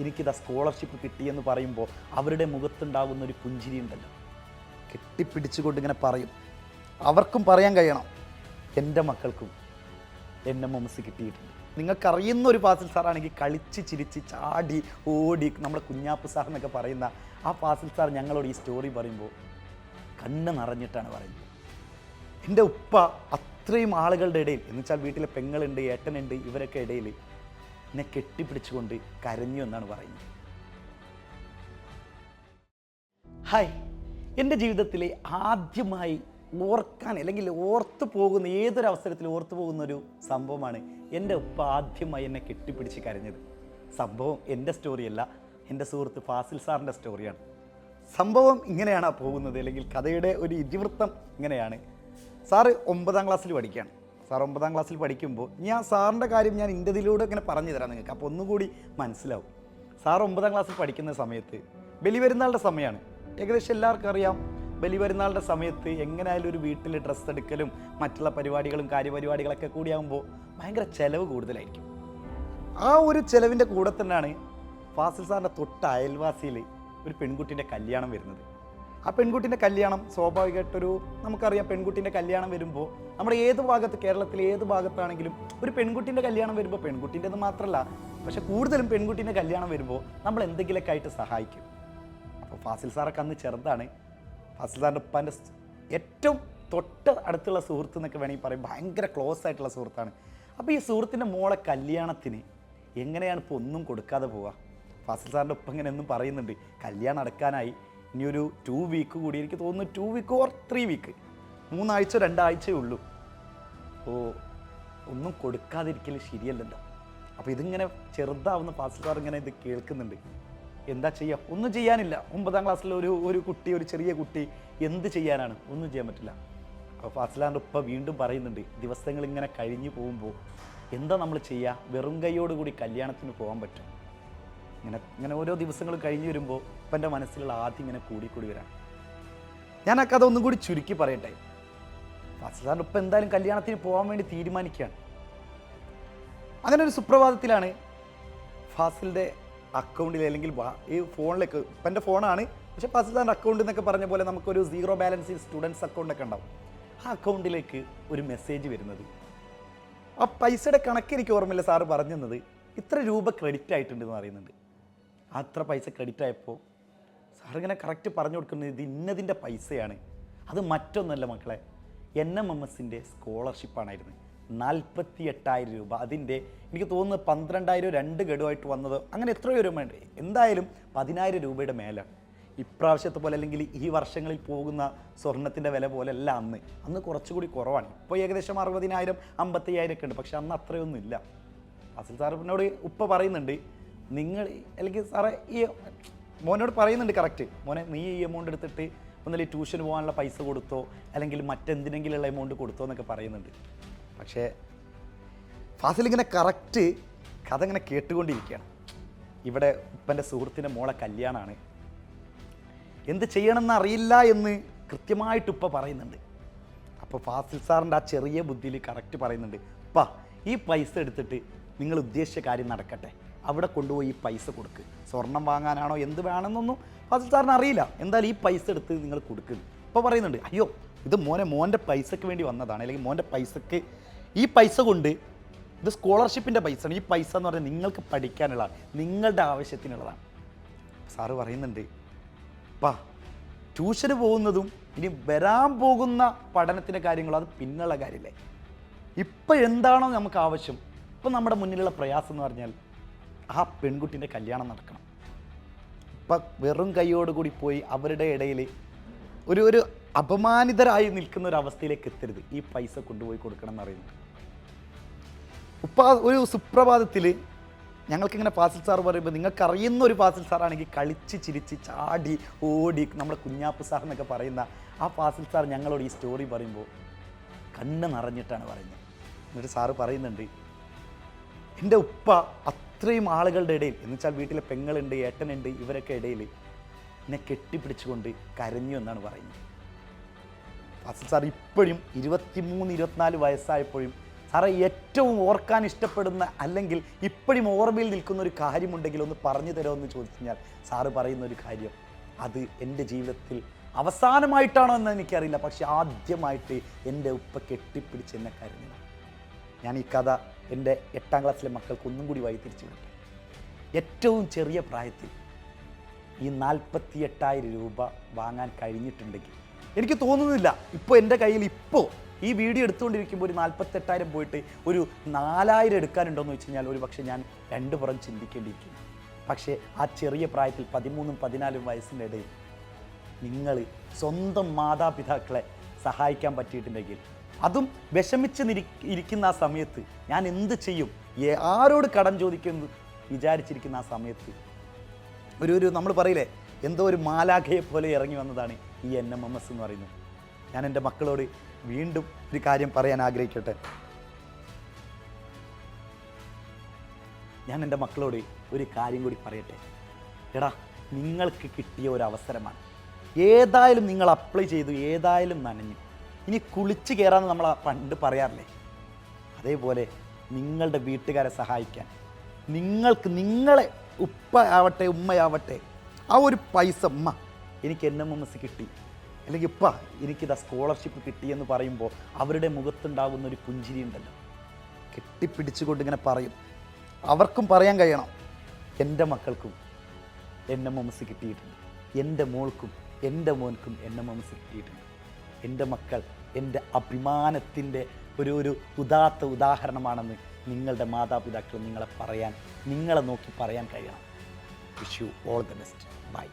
എനിക്കിതാ scholarship കിട്ടിയെന്ന് പറയുമ്പോൾ അവരുടെ മുഖത്തുണ്ടാകുന്ന ഒരു പുഞ്ചിരി ഉണ്ടല്ലോ. കെട്ടിപ്പിടിച്ചുകൊണ്ട് ഇങ്ങനെ പറയും. അവർക്കും പറയാൻ കഴിയണം. എന്റെ മക്കൾക്കും എന്നെ മൊമസ് കിട്ടിയിട്ടുണ്ട്. നിങ്ങൾക്കറിയുന്ന ഒരു ഫാസിൽ സാറാണെങ്കിൽ കളിച്ച് ചിരിച്ച് ചാടി ഓടി നമ്മുടെ കുഞ്ഞാപ്പ് സാർ എന്നൊക്കെ പറയുന്ന ആ ഫാസിൽ സാർ ഞങ്ങളോട് ഈ സ്റ്റോറി പറയുമ്പോൾ കണ്ണ് നിറഞ്ഞിട്ടാണ് പറയുന്നത്. എന്റെ ഉപ്പ അത്രയും ആളുകളുടെ ഇടയിൽ എന്ന് വെച്ചാൽ വീട്ടിലെ പെങ്ങളുണ്ട് ഏട്ടനുണ്ട് ഇവരൊക്കെ ഇടയിൽ എന്നെ കെട്ടിപ്പിടിച്ചുകൊണ്ട് കരഞ്ഞു എന്നാണ് പറയുന്നത്. ഹായ് എന്റെ ജീവിതത്തിലെ ആദ്യമായി ഓർക്കാൻ അല്ലെങ്കിൽ ഓർത്തു പോകുന്ന ഏതൊരു അവസരത്തിൽ ഓർത്തു പോകുന്ന ഒരു സംഭവമാണ് എന്റെ ഉപ്പ ആദ്യമായി എന്നെ കെട്ടിപ്പിടിച്ച് കരഞ്ഞത്. സംഭവം എന്റെ സ്റ്റോറിയല്ല എന്റെ സുഹൃത്ത് ഫാസിൽ സാറിന്റെ സ്റ്റോറിയാണ്. സംഭവം ഇങ്ങനെയാണ് പോകുന്നത് അല്ലെങ്കിൽ കഥയുടെ ഒരു ഇതിവൃത്തം ഇങ്ങനെയാണ്. സാറ് ഒമ്പതാം ക്ലാസ്സിൽ പഠിക്കുകയാണ്. സാർ ഒമ്പതാം ക്ലാസ്സിൽ പഠിക്കുമ്പോൾ ഞാൻ സാറിന്റെ കാര്യം ഞാൻ ഇന്റതിലൂടെ ഇങ്ങനെ പറഞ്ഞു തരാം നിങ്ങൾക്ക്. അപ്പോൾ ഒന്നുകൂടി മനസ്സിലാവും. സാർ ഒമ്പതാം ക്ലാസ്സിൽ പഠിക്കുന്ന സമയത്ത് ബലിപെരുന്നാളുടെ സമയമാണ്. ഏകദേശം എല്ലാവർക്കും അറിയാം. ബലിപെരുന്നാളുടെ സമയത്ത് എങ്ങനെയായാലും ഒരു വീട്ടിൽ ഡ്രസ്സ് എടുക്കലും മറ്റുള്ള പരിപാടികളും കാര്യപരിപാടികളൊക്കെ കൂടിയാകുമ്പോൾ ഭയങ്കര ചിലവ് കൂടുതലായിരിക്കും. ആ ഒരു ചിലവിന്റെ കൂടെ തന്നെയാണ് ഫാസിൽ സാറിന്റെ തൊട്ട് അയൽവാസിയിൽ ഒരു പെൺകുട്ടിന്റെ കല്യാണം വരുന്നത്. ആ പെൺകുട്ടിന്റെ കല്യാണം സ്വാഭാവികമായിട്ടൊരു നമുക്കറിയാം പെൺകുട്ടിന്റെ കല്യാണം വരുമ്പോൾ നമ്മുടെ ഏത് ഭാഗത്ത് കേരളത്തിലെ ഏത് ഭാഗത്താണെങ്കിലും ഒരു പെൺകുട്ടിന്റെ കല്യാണം വരുമ്പോൾ പെൺകുട്ടിന്റെത് മാത്രമല്ല പക്ഷെ കൂടുതലും പെൺകുട്ടിന്റെ കല്യാണം വരുമ്പോൾ നമ്മൾ എന്തെങ്കിലുമൊക്കെ ആയിട്ട് സഹായിക്കും. അപ്പോൾ ഫാസിൽ സാറൊക്കെ അന്ന് ചെറുതാണ്. ഫാസിൽ സാറിന്റെ ഉപ്പാന്റെ ഏറ്റവും തൊട്ട് അടുത്തുള്ള സുഹൃത്ത് എന്നൊക്കെ വേണമെങ്കിൽ പറയും. ഭയങ്കര ക്ലോസ് ആയിട്ടുള്ള സുഹൃത്താണ്. അപ്പോൾ ഈ സുഹൃത്തിന്റെ മോളെ കല്യാണത്തിന് എങ്ങനെയാണ് ഇപ്പോൾ ഒന്നും കൊടുക്കാതെ പോവുക? ഫാസിൽ സാറിന്റെ ഉപ്പ ഇങ്ങനെ ഒന്നും പറയുന്നുണ്ട്. കല്യാണം നടക്കാനായി ഇനി ഒരു ടു വീക്ക് കൂടി. എനിക്ക് തോന്നുന്നു two week or three week മൂന്നാഴ്ച രണ്ടാഴ്ചയേ ഉള്ളൂ. ഓ ഒന്നും കൊടുക്കാതിരിക്കൽ ശരിയല്ലല്ലോ. അപ്പോൾ ഇതിങ്ങനെ ചെറുതാവുന്ന പാസ്റ്റർ ഇങ്ങനെ ഇത് കേൾക്കുന്നുണ്ട്. എന്താ ചെയ്യുക ഒന്നും ചെയ്യാനില്ല. ഒമ്പതാം ക്ലാസ്സിലെ ഒരു ഒരു കുട്ടി ഒരു ചെറിയ കുട്ടി എന്ത് ചെയ്യാനാണ്? ഒന്നും ചെയ്യാൻ പറ്റില്ല. അപ്പോൾ ഫാസിലാന്റെ ഉപ്പ വീണ്ടും പറയുന്നുണ്ട് ദിവസങ്ങൾ ഇങ്ങനെ കഴിഞ്ഞു പോകുമ്പോൾ എന്താ നമ്മൾ ചെയ്യുക വെറും കൈയോടുകൂടി കല്യാണത്തിന് പോകാൻ പറ്റും. ഇങ്ങനെ ഇങ്ങനെ ഓരോ ദിവസങ്ങൾ കഴിഞ്ഞു വരുമ്പോൾ ഇപ്പം എന്റെ മനസ്സിലുള്ള ആദ്യം ഇങ്ങനെ കൂടിക്കൂടി വരാൻ ഞാൻ ആ കഥ ഒന്നും കൂടി ചുരുക്കി പറയട്ടെ. ഫാസിലാന്റെ ഉപ്പ എന്തായാലും കല്യാണത്തിന് പോകാൻ വേണ്ടി തീരുമാനിക്കുകയാണ്. അങ്ങനെ ഒരു സുപ്രഭാതത്തിലാണ് ഫാസിലിന്റെ അക്കൗണ്ടിൽ അല്ലെങ്കിൽ ഈ ഫോണിലേക്ക് ഇപ്പം എന്റെ ഫോണാണ് പക്ഷേ ഫാസിലിന്റെ അക്കൗണ്ട് എന്നൊക്കെ പറഞ്ഞ പോലെ നമുക്കൊരു സീറോ ബാലൻസിൽ സ്റ്റുഡൻസ് അക്കൗണ്ടൊക്കെ ഉണ്ടാവും. ആ അക്കൗണ്ടിലേക്ക് ഒരു മെസ്സേജ് വരുന്നത്. ആ പൈസയുടെ കണക്ക് എനിക്ക് ഓർമ്മയില്ല സാറ് പറഞ്ഞത്. ഇത്ര രൂപ ക്രെഡിറ്റ് ആയിട്ടുണ്ടെന്ന് പറയുന്നുണ്ട്. അത്ര പൈസ ക്രെഡിറ്റ് ആയപ്പോൾ സാറിങ്ങനെ കറക്റ്റ് പറഞ്ഞു കൊടുക്കുന്നത് ഇത് ഇന്നതിന്റെ പൈസയാണ്. അത് മറ്റൊന്നല്ല മക്കളെ എൻ എം എം എസിന്റെ സ്കോളർഷിപ്പാണായിരുന്നു നാൽപ്പത്തി എട്ടായിരം രൂപ. അതിന്റെ എനിക്ക് തോന്നുന്നത് പന്ത്രണ്ടായിരം രണ്ട് ഗഡുവായിട്ട് വന്നത് അങ്ങനെ എത്രയോ രൂപ എന്തായാലും പതിനായിരം രൂപയുടെ മേലാണ് ഇപ്രാവശ്യത്തെ പോലെ അല്ലെങ്കിൽ ഈ വർഷങ്ങളിൽ പോകുന്ന സ്വർണത്തിന്റെ വില പോലെ അല്ല അന്ന്. അന്ന് കുറച്ചുകൂടി കുറവാണ്. ഇപ്പോൾ ഏകദേശം അറുപതിനായിരം അമ്പത്തയ്യായിരം ഒക്കെ ഉണ്ട്. പക്ഷെ അന്ന് അത്രയൊന്നും ഇല്ല. അസിൽ സാറിനോട് ഉപ്പ പറയുന്നുണ്ട് നിങ്ങൾ അല്ലെങ്കിൽ സാറേ ഈ മോനോട് പറയുന്നുണ്ട് കറക്റ്റ് മോനെ നീ ഈ എമൗണ്ട് എടുത്തിട്ട് ഒന്നല്ലേ ട്യൂഷൻ പോകാനുള്ള പൈസ കൊടുത്തോ? അല്ലെങ്കിൽ മറ്റെന്തിനെങ്കിലുള്ള എമൗണ്ട് കൊടുത്തോ എന്നൊക്കെ പറയുന്നുണ്ട്. പക്ഷേ ഫാസിൽ ഇങ്ങനെ കറക്റ്റ് കഥ ഇങ്ങനെ കേട്ടുകൊണ്ടിരിക്കുകയാണ്. ഇവിടെ ഉപ്പന്റെ സുഹൃത്തിന്റെ മോളെ കല്യാണമാണ് എന്ത് ചെയ്യണമെന്ന് അറിയില്ല എന്ന് കൃത്യമായിട്ട് ഉപ്പ പറയുന്നുണ്ട്. അപ്പോൾ ഫാസിൽ സാറിന്റെ ആ ചെറിയ ബുദ്ധിയിൽ കറക്റ്റ് പറയുന്നുണ്ട്. ഉപ്പ ഈ പൈസ എടുത്തിട്ട് നിങ്ങൾ ഉദ്ദേശിച്ച കാര്യം നടക്കട്ടെ. അവിടെ കൊണ്ടുപോയി ഈ പൈസ കൊടുക്ക്. സ്വർണം വാങ്ങാനാണോ എന്ത് വേണമെന്നൊന്നും ഫാസിൽ സാറിന് അറിയില്ല. എന്തായാലും ഈ പൈസ എടുത്ത് നിങ്ങൾ കൊടുക്കുന്നു ഇപ്പോൾ പറയുന്നുണ്ട് അയ്യോ ഇത് മോനെ മോന്റെ പൈസയ്ക്ക് വേണ്ടി വന്നതാണ്. അല്ലെങ്കിൽ മോന്റെ പൈസയ്ക്ക് ഈ പൈസ കൊണ്ട് ഇത് സ്കോളർഷിപ്പിന്റെ പൈസയാണ്. ഈ പൈസ എന്ന് പറഞ്ഞാൽ നിങ്ങൾക്ക് പഠിക്കാനുള്ളതാണ് നിങ്ങളുടെ ആവശ്യത്തിനുള്ളതാണ്. സാറ് പറയുന്നുണ്ട് പാ ട്യൂഷന് പോകുന്നതും ഇനി വരാൻ പോകുന്ന പഠനത്തിന്റെ കാര്യങ്ങളും അത് പിന്നുള്ള കാര്യമല്ലേ ഇപ്പോൾ എന്താണോ നമുക്ക് ആവശ്യം. ഇപ്പം നമ്മുടെ മുന്നിലുള്ള പ്രയാസം എന്ന് പറഞ്ഞാൽ ആ പെൺകുട്ടിന്റെ കല്യാണം നടക്കണം. ഇപ്പം വെറും കൈയോടുകൂടി പോയി അവരുടെ ഇടയിൽ ഒരു ഒരു അപമാനിതരായി നിൽക്കുന്ന ഒരു അവസ്ഥയിലേക്ക് എത്തരുത്. ഈ പൈസ കൊണ്ടുപോയി കൊടുക്കണം എന്ന് പറയുന്നത്. ഉപ്പ ഒരു സുപ്രഭാതത്തിൽ ഞങ്ങൾക്കിങ്ങനെ ഫാസിൽ സാർ പറയുമ്പോൾ നിങ്ങൾക്ക് അറിയുന്ന ഒരു ഫാസിൽ സാറാണെങ്കിൽ കളിച്ച് ചിരിച്ച് ചാടി ഓടി നമ്മുടെ കുഞ്ഞാപ്പ് സാർ എന്നൊക്കെ പറയുന്ന ആ ഫാസിൽ സാർ ഞങ്ങളോട് ഈ സ്റ്റോറി പറയുമ്പോൾ കണ്ണ് നിറഞ്ഞിട്ടാണ് പറയുന്നത്. എന്നിട്ട് സാറ് പറയുന്നുണ്ട് എന്റെ ഉപ്പ അത്രയും ആളുകളുടെ ഇടയിൽ എന്ന് വെച്ചാൽ വീട്ടിലെ പെങ്ങളുണ്ട് ഏട്ടനുണ്ട് ഇവരൊക്കെ ഇടയിൽ എന്നെ കെട്ടിപ്പിടിച്ചുകൊണ്ട് കരഞ്ഞു എന്നാണ് പറയുന്നത്. ഫസൽ സാർ ഇപ്പോഴും ഇരുപത്തിമൂന്ന് ഇരുപത്തിനാല് വയസ്സായപ്പോഴും സാറേ ഏറ്റവും ഓർക്കാൻ ഇഷ്ടപ്പെടുന്ന അല്ലെങ്കിൽ ഇപ്പോഴും ഓർമ്മയിൽ നിൽക്കുന്ന ഒരു കാര്യമുണ്ടെങ്കിൽ ഒന്ന് പറഞ്ഞു തരുമെന്ന് ചോദിച്ചു കഴിഞ്ഞാൽ സാറ് പറയുന്ന ഒരു കാര്യം അത് എന്റെ ജീവിതത്തിൽ അവസാനമായിട്ടാണോ എന്ന് എനിക്കറിയില്ല പക്ഷെ ആദ്യമായിട്ട് എന്റെ ഉപ്പ കെട്ടിപ്പിടിച്ച് എന്നെ കരഞ്ഞതാണ്. ഞാൻ ഈ കഥ എന്റെ എട്ടാം ക്ലാസ്സിലെ മക്കൾക്ക് ഒന്നും കൂടി വഴി തിരിച്ചു വിട്ടു ഏറ്റവും ചെറിയ പ്രായത്തിൽ ഈ നാൽപ്പത്തി എട്ടായിരം രൂപ വാങ്ങാൻ കഴിഞ്ഞിട്ടുണ്ടെങ്കിൽ എനിക്ക് തോന്നുന്നില്ല. ഇപ്പോൾ എന്റെ കയ്യിൽ ഇപ്പോൾ ഈ വീഡിയോ എടുത്തുകൊണ്ടിരിക്കുമ്പോൾ ഒരു നാൽപ്പത്തെട്ടായിരം പോയിട്ട് ഒരു നാലായിരം എടുക്കാനുണ്ടോയെന്ന് വെച്ച് കഴിഞ്ഞാൽ ഒരു പക്ഷേ ഞാൻ രണ്ട് പുറം ചിന്തിക്കേണ്ടിയിരിക്കും പക്ഷേ ആ ചെറിയ പ്രായത്തിൽ പതിമൂന്നും പതിനാലും വയസ്സിന്റെ ഇടയിൽ നിങ്ങൾ സ്വന്തം മാതാപിതാക്കളെ സഹായിക്കാൻ പറ്റിയിട്ടുണ്ടെങ്കിൽ അതും വിഷമിച്ച് ഇരിക്കുന്ന ആ സമയത്ത് ഞാൻ എന്ത് ചെയ്യും? ആരോട് കടം ചോദിക്കുമെന്ന് വിചാരിച്ചിരിക്കുന്ന ആ സമയത്ത് ഒരു ഒരു നമ്മൾ പറയില്ലേ എന്തോ ഒരു മാലാഖയെ പോലെ ഇറങ്ങി വന്നതാണ് ഈ എൻ എം എം എസ് എന്ന് പറയുന്നത്. ഞാൻ എന്റെ മക്കളോട് വീണ്ടും ഒരു കാര്യം പറയാൻ ആഗ്രഹിക്കട്ടെ. ഞാൻ എന്റെ മക്കളോട് ഒരു കാര്യം കൂടി പറയട്ടെ. എടാ നിങ്ങൾക്ക് കിട്ടിയ ഒരു അവസരമാണ്. ഏതായാലും നിങ്ങൾ അപ്ലൈ ചെയ്തു ഏതായാലും നനഞ്ഞു. ഇനി കുളിച്ച് കയറാമെന്ന് നമ്മൾ പണ്ട് പറയാറില്ലേ? അതേപോലെ നിങ്ങളുടെ വീട്ടുകാരെ സഹായിക്കാൻ. നിങ്ങൾക്ക് നിങ്ങളെ ഉപ്പ ആവട്ടെ ഉമ്മയാവട്ടെ ആ ഒരു പൈസ ഉമ്മ എനിക്ക് എൻ എം എം എസ് കിട്ടി. അല്ലെങ്കിൽ ഇപ്പ എനിക്കിതാ സ്കോളർഷിപ്പ് കിട്ടി എന്ന് പറയുമ്പോൾ അവരുടെ മുഖത്തുണ്ടാകുന്ന ഒരു പുഞ്ചിരി ഉണ്ടല്ലോ. കെട്ടിപ്പിടിച്ചുകൊണ്ട് ഇങ്ങനെ പറയും. അവർക്കും പറയാൻ കഴിയണം. എന്റെ മക്കൾക്കും എൻ എം എം എസ് കിട്ടിയിട്ടുണ്ട്. എന്റെ മോൾക്കും എന്റെ മോൻക്കും എൻ എം എം എസ് കിട്ടിയിട്ടുണ്ട്. എന്റെ മക്കൾ എന്റെ അഭിമാനത്തിന്റെ ഒരു ഒരു ഉദാത്ത ഉദാഹരണമാണെന്ന് നിങ്ങളുടെ മാതാപിതാക്കൾ നിങ്ങളെ പറയാൻ നിങ്ങളെ നോക്കി പറയാൻ കഴിയണം. Wish you all the best bye